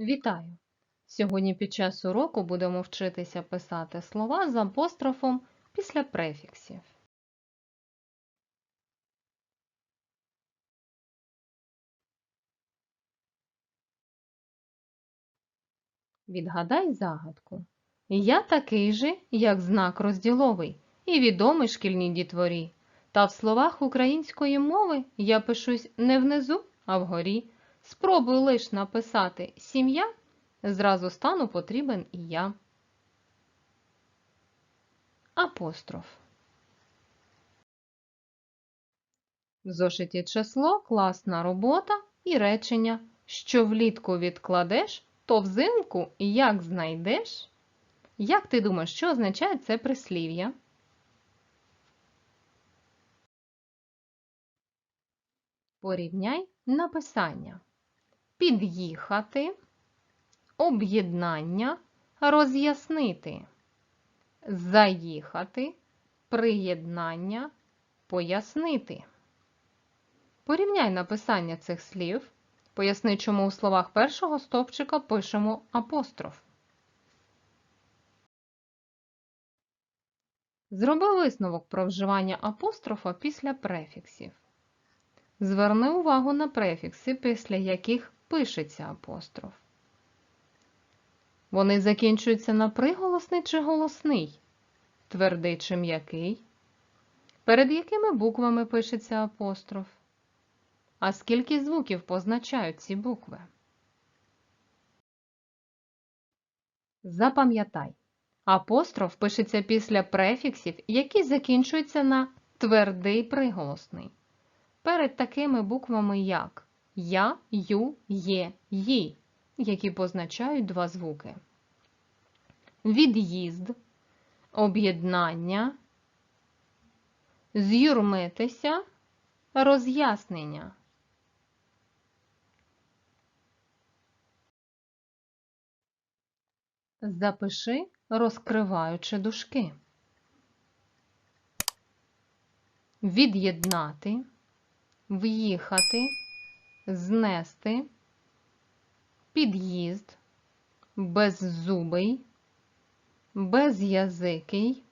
Вітаю! Сьогодні під час уроку будемо вчитися писати слова з апострофом після префіксів. Відгадай загадку. Я такий же, як знак розділовий, і відомий шкільній дітворі. Та в словах української мови я пишусь не внизу, а вгорі. Спробуй лиш написати сім'я, зразу стану потрібен і я. Апостроф. В зошиті число, класна робота і речення, що влітку відкладеш, то взимку як знайдеш? Як ти думаєш, що означає це прислів'я? Порівняй написання. Під'їхати, об'єднання, роз'яснити, заїхати, приєднання, пояснити. Порівняй написання цих слів. Поясни, чому у словах першого стовпчика пишемо апостроф. Зроби висновок про вживання апострофа після префіксів. Зверни увагу на префікси, після яких пишеться апостроф. Вони закінчуються на приголосний чи голосний, твердий чи м'який, перед якими буквами пишеться апостроф. А скільки звуків позначають ці букви? Запам'ятай, апостроф пишеться після префіксів, які закінчуються на твердий приголосний. Перед такими буквами як Я, Ю, Є, Ї, які позначають два звуки. Від'їзд, об'єднання, з'юрмитися, роз'яснення. Запиши, розкриваючи дужки. Від'єднати, в'їхати, знести, під'їзд, беззубий, безязикий,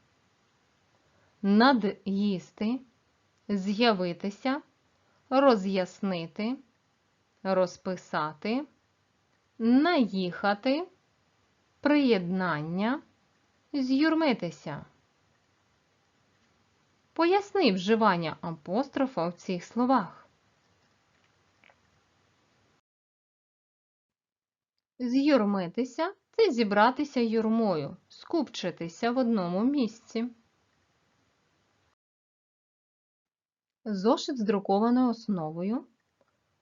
над'їсти, з'явитися, роз'яснити, розписати, наїхати приєднання, з'юрмитися. Поясни вживання апострофа в цих словах. З'юрмитися це зібратися юрмою, скупчитися в одному місці. Зошит з друкованою основою.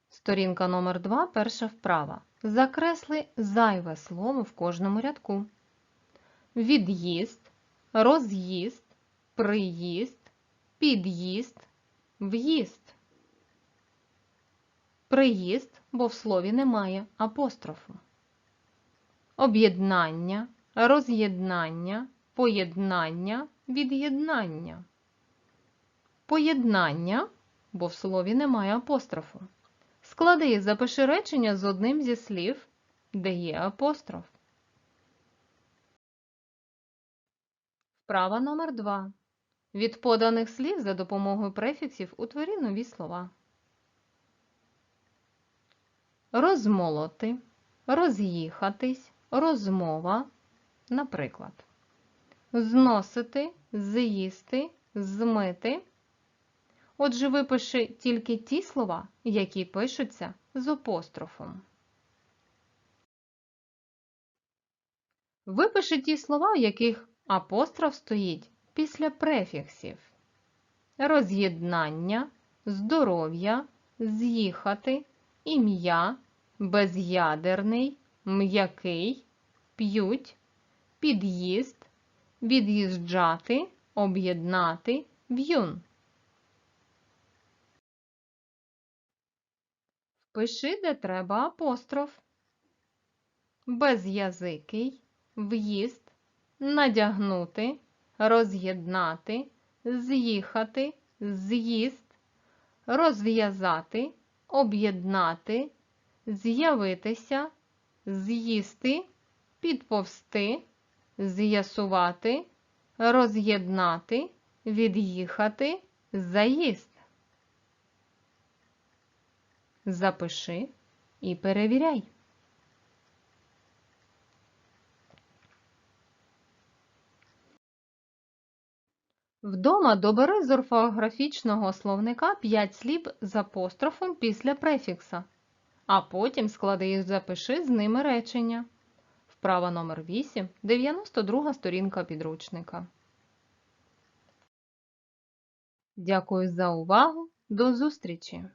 Сторінка номер 2 перша вправа. Закресли зайве слово в кожному рядку. Від'їзд, роз'їзд, приїзд, під'їзд, в'їзд. Приїзд, бо в слові немає апострофу. Об'єднання, роз'єднання, поєднання, від'єднання. Поєднання, бо в слові немає апострофу. Склади і запиши речення з одним зі слів, де є апостроф. Вправа номер 2. Від поданих слів за допомогою префіксів утворі нові слова. Розмолоти, роз'їхатись, розмова, наприклад. Зносити, з'їсти, змити. Отже, випиши тільки ті слова, які пишуться з апострофом. Випиши ті слова, в яких апостроф стоїть після префіксів. Роз'єднання, здоров'я, з'їхати, ім'я, без'ядерний, м'який, п'ють, під'їзд, від'їжджати, об'єднати, в'юн. Пиши, де треба апостроф. Без'язикий, в'їзд, надягнути, роз'єднати, з'їхати, з'їзд, розв'язати, об'єднати, з'явитися, з'їсти, підповсти, з'ясувати, роз'єднати, від'їхати, заїзд. Запиши і перевіряй. Вдома добери з орфографічного словника 5 слів з апострофом після префікса, а потім склади і запиши з ними речення. Вправа номер 8, 92 сторінка підручника. Дякую за увагу. До зустрічі!